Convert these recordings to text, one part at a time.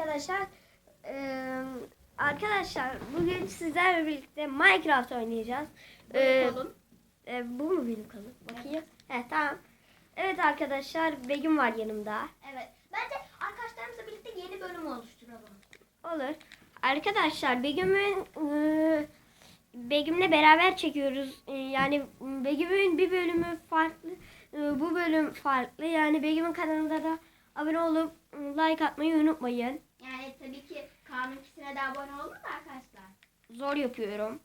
arkadaşlar. Ee, arkadaşlar bugün sizlerle birlikte Minecraft oynayacağız. Ee, e, bu mu benim kanım? Bakayım. He tamam. Evet arkadaşlar Begüm var yanımda. Evet. Bence arkadaşlarımızla birlikte yeni bölüm oluşturalım. Olur. Arkadaşlar Begüm'ün e, Begüm'le beraber çekiyoruz. E, yani Begüm'ün bir bölümü farklı. e, bu bölüm farklı. Yani Begüm'ün kanalında da abone olup e, like atmayı unutmayın. Yani tabii ki Kaan'ın ikisine de abone olun da arkadaşlar. Zor yapıyorum.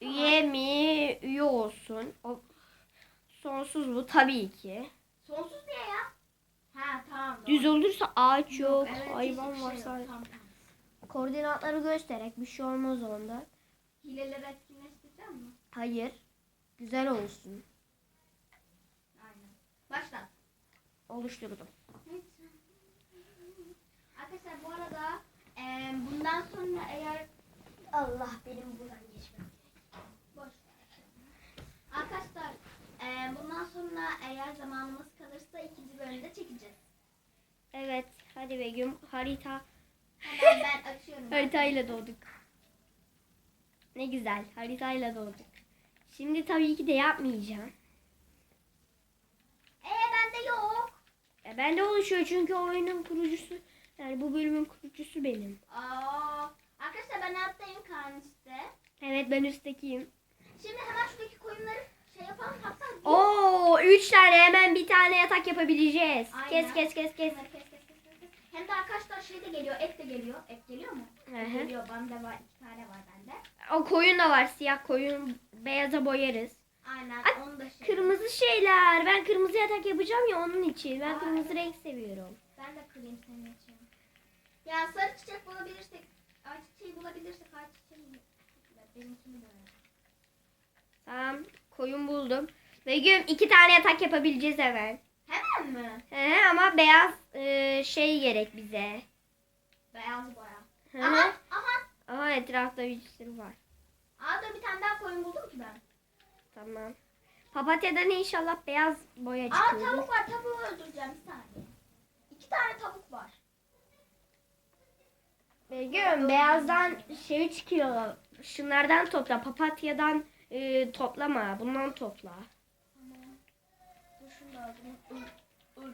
Üye mi? Üye olsun. O, sonsuz bu tabii ki. Sonsuz diye ya. Ha tamam. doğru. Düz olursa ağaç yok, Evet, hayvan hiçbir var şey yok. Tamam, tamam. Koordinatları göstererek bir şey olmaz onda. Hileleri etkinleştireceğim mi? Hayır. Güzel olsun. Aynen. Başla. Oluşturdum. Arkadaşlar bu arada e, bundan sonra eğer Allah benim buradan geçmem. Boş. Arkadaşlar e, bundan sonra eğer zamanımız kalırsa ikinci bölümde çekeceğiz. Evet. Hadi Begüm. Harita. Hemen ben açıyorum. Haritayla doğduk. Ne güzel. Haritayla doğduk. Şimdi tabii ki de yapmayacağım. Ee bende yok. E ben de oluşuyor çünkü oyunun kurucusu. Yani bu bölümün kurucusu benim. Aa, arkadaşlar ben alttayım Kaan işte. Evet ben üsttekiyim. Şimdi hemen şuradaki koyunları şey yapalım hatta bir- Oo, üç tane hemen bir tane yatak yapabileceğiz. Aynen. Kes kes kes kes. Bunları kes, kes, kes, kes. Hem de arkadaşlar şey de geliyor, et de geliyor. Et geliyor mu? Hı hı. geliyor, bende var, iki tane var bende. O koyun da var. Siyah koyun. Beyaza boyarız. Aynen, Ay, onu da şey. Kırmızı şeyler. Ben kırmızı yatak yapacağım ya onun için. Ben Aa, kırmızı evet. renk seviyorum. Ben de kırayım senin için. Ya sarı çiçek bulabilirsek, ay çiçeği bulabilirsek ay çiçeği benimkini de. Tamam. Koyun buldum. Begüm iki tane yatak yapabileceğiz hemen. Hemen mi? He, ama beyaz e, şey gerek bize. Beyaz boya. Hı Aha, aha. Aha etrafta bir sürü var. Aa dur bir tane daha koyun buldum ki ben. Tamam. Papatyadan inşallah beyaz boya Aa çıkıyor. tavuk var, tavuğu öldüreceğim bir saniye. İki tane tavuk var. Begüm beyazdan şey çıkıyor. Şunlardan topla. Papatyadan e, toplama. Bundan topla. Tamam. Dur şunu da öldüreyim. Ur, ur.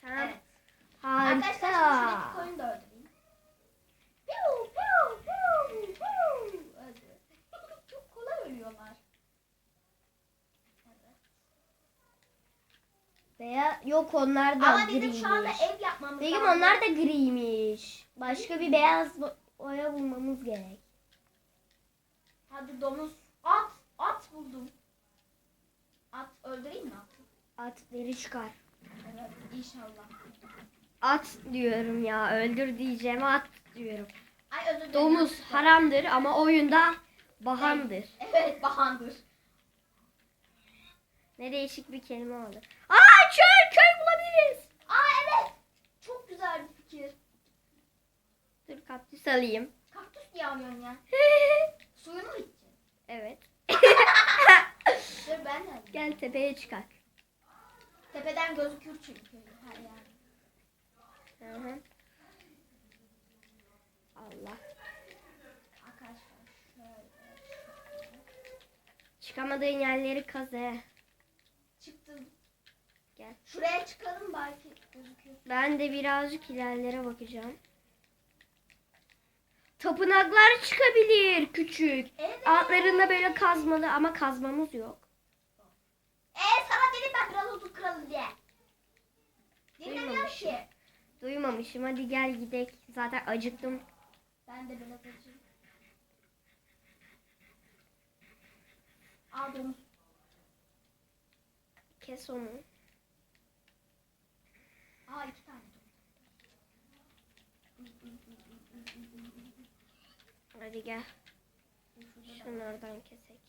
Tamam. Evet. Arkadaşlar şimdi şuradaki Harika. koyunu da öldüreyim. Piu piu. Öldü. Çok kolay ölüyorlar. Evet. Beyaz yok onlar da Ama bizim griymiş. şu anda ev yapmamız Begüm lazım. onlar da griymiş. Başka bir beyaz bo- boya bulmamız gerek. Hadi domuz. At. At buldum. At öldüreyim mi atı? At deri çıkar. Evet inşallah. At diyorum ya. Öldür diyeceğim at diyorum. Ay özür dilerim. Domuz haramdır ama oyunda bahandır. Evet bahandır. Ne değişik bir kelime oldu. Aa çöl köy bulabiliriz. Aa evet. Çok güzel bir fikir. Dur kaktüs alayım. Kaktüs niye alıyorsun ya? Suyunu mu içeceksin? evet. Dur ben de alayım. Gel tepeye çıkar. Tepeden gözükür çünkü her yer. Hı hı. Allah. Arkadaşlar şöyle. Çıkamadığın yerleri kaz he. Çıktım. Şuraya çıkalım belki gözükür. Ben de birazcık ilerlere bakacağım. Tapınaklar çıkabilir küçük. Evet. Altlarında böyle kazmalı ama kazmamız yok. Ee sana dedim ben biraz odun kralım diye. Duymamışım. ki. Duymamışım. Hadi gel gidelim. Zaten acıktım. Ben de biraz açayım. Al domuz. Kes onu. Aa iki tane Hadi gel. Şunlardan kesek.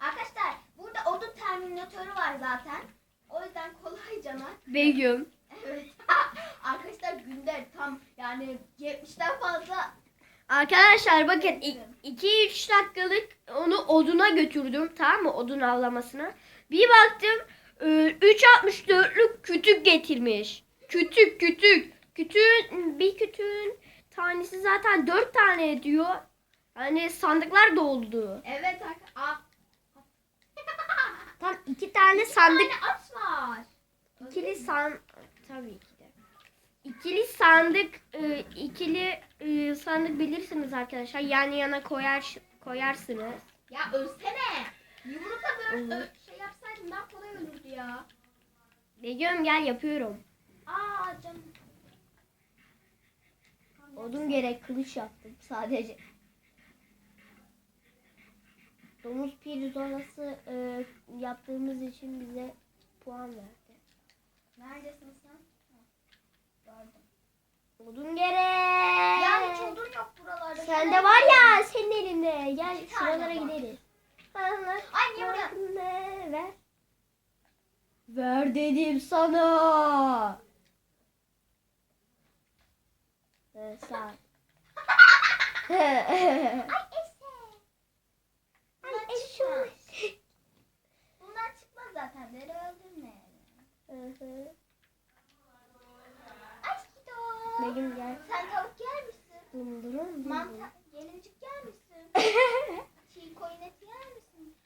Arkadaşlar burada odun terminatörü var zaten. O yüzden kolay cana. Begüm. Evet. Arkadaşlar günde tam yani 70'ten fazla Arkadaşlar bakın 2-3 dakikalık onu oduna götürdüm tamam mı odun avlamasına. Bir baktım 3.64'lük kütük getirmiş. Kütük kütük. Kütüğün, bir kütüğün tanesi zaten dört tane ediyor. Hani sandıklar doldu. Evet. Aa. Tam iki tane Bir sandık. tane at var. İkili san... Tabii ki de. İkili sandık, e, ikili e, sandık bilirsiniz arkadaşlar. Yan yana koyar koyarsınız. Ya ölsene. Yumrukla böyle Olur. ö- şey yapsaydın daha kolay olurdu ya. Begüm gel yapıyorum. Aa canım. Odun gerek kılıç yaptım sadece. Domuz pirzolası e, yaptığımız için bize puan verdi. Neredesin sen? Gördüm. Odun gerek. Ya hiç odun yok buralarda. Sende var ya senin elinde. Gel tane şuralara var. gideriz. Ay niye buraya? Ne ver? Ver dedim sana. Ol. Ay Ese. Ay, Bundan çıkmaz. Bundan çıkmaz zaten. Beni öldürme. Hı hı. Aşkito. Begüm gel. Sen tavuk yer misin? Dum durum dum Mantar, gelincik yer misin? Çiğ koyun eti yer misin?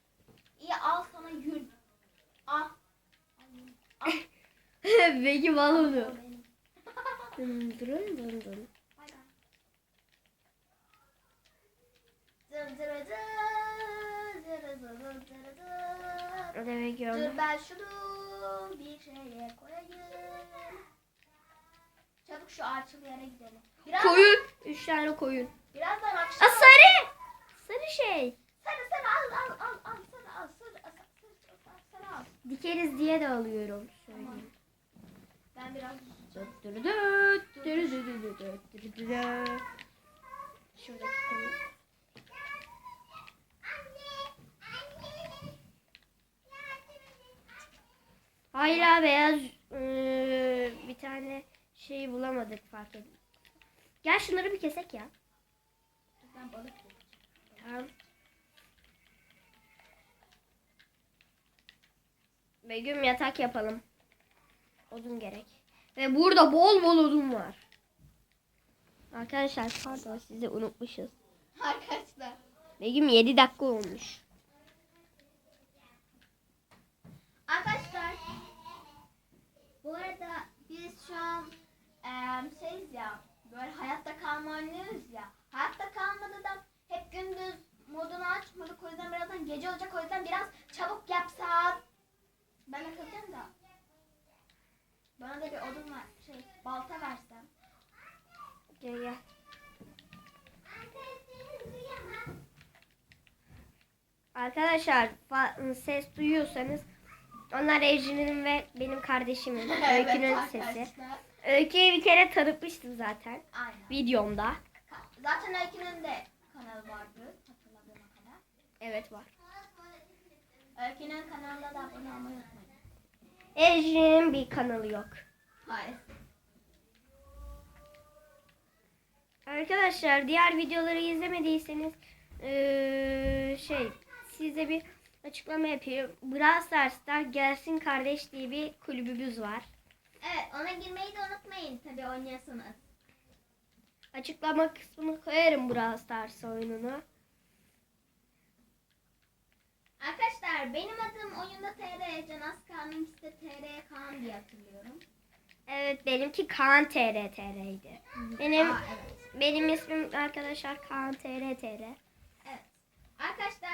İyi al sana yün. Al. Al. dum. Begüm al Al onu. dır dır dır. Hadi Begüm. Dur ben şunu bir şeye koyayım. Çabuk şu ağaçlı yere gidelim. Biraz, Koyun. Üç tane koyun. Birazdan akşam. Aa, sarı. Sarı şey. Sarı sarı al al al al sarı al sarı al sarı sarı, sarı al. Dikeriz diye de alıyorum. Söyleyeyim. Ben biraz Şuradaki koyun. Hala beyaz eee, bir tane şey bulamadık fark edin. Gel şunları bir kesek ya. ben balık. Tamam. Begüm yatak yapalım. Odun gerek. Ve burada bol bol odun var. Arkadaşlar pardon sizi unutmuşuz. Arkadaşlar. Begüm 7 dakika olmuş. Arkadaşlar. Bu arada biz şu an eee şeyiz ya böyle hayatta kalma oynuyoruz ya. Hayatta kalmada da hep gündüz modunu açmadık o yüzden birazdan gece olacak o yüzden biraz çabuk yapsak. Ben akıllıyorum da. Bana da bir odun var şey balta versen. Gel gel. Arkadaşlar ses duyuyorsanız onlar Ejrin'in ve benim kardeşimin Öykü'nün sesi. arkadaşlar. Öykü'yü bir kere tanıtmıştım zaten Aynen. videomda. Zaten Öykü'nün de kanalı vardı hatırladığıma kadar. Evet var. Öykü'nün kanalına da abone olmayı unutmayın. Ejrin'in bir kanalı yok. Hayır. Arkadaşlar diğer videoları izlemediyseniz eee, şey size bir açıklama yapayım. Brawl Stars'ta Gelsin Kardeş diye bir kulübümüz var. Evet ona girmeyi de unutmayın tabii oynuyorsanız. Açıklama kısmına koyarım Brawl Stars oyununu. Arkadaşlar benim adım oyunda TR, Can Askan'ınkisi de TR Kaan diye hatırlıyorum. Evet benimki Kaan TR TR'ydi. Benim Aa, evet. benim ismim arkadaşlar Kaan TR TR.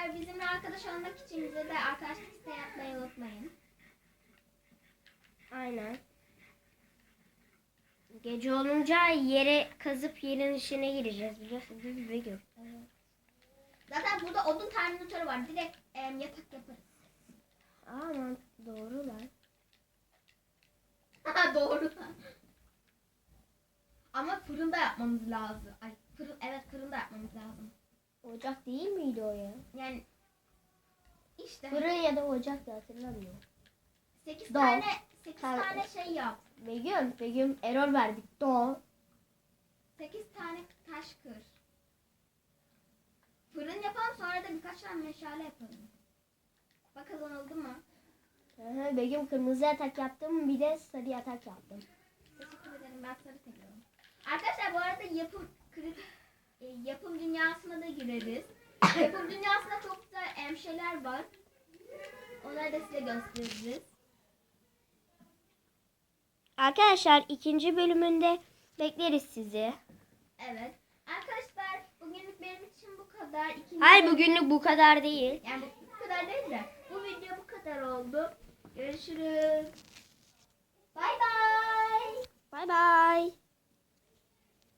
Arkadaşlar bizimle arkadaş olmak için bize de arkadaşlık isteği yapmayı unutmayın. Aynen. Gece olunca yere kazıp yerin içine gireceğiz biliyorsunuz değil mi Begüm? Zaten burada odun terminatörü var. Direkt em, yatak yaparız. Aman doğru lan. Aha, Doğru. Ama fırında yapmamız lazım. Ay, fırın, evet fırında yapmamız lazım. Ocak değil miydi o ya? Yani işte Fırın ya da ocak da hatırlamıyorum. 8 Doğru. tane 8 Tabii. tane şey yap. Begüm, Begüm error verdik. Do. 8 tane taş kır. Fırın yapalım sonra da birkaç tane meşale yapalım. Bakalım oldu mu? Hı hı, Begüm kırmızı yatak yaptım bir de sarı yatak yaptım. Teşekkür ederim ben sarı seviyorum. yapım kritik e, yapım dünyasına da gireriz. yapım dünyasında çok güzel em, şeyler var. Onları da size gösteririz. Arkadaşlar ikinci bölümünde bekleriz sizi. Evet. Arkadaşlar bugünlük benim için bu kadar. İkinci Hayır bugünlük bu kadar değil. Yani bu, bu kadar değil de bu video bu kadar oldu. Görüşürüz. Bay bay. Bay bay.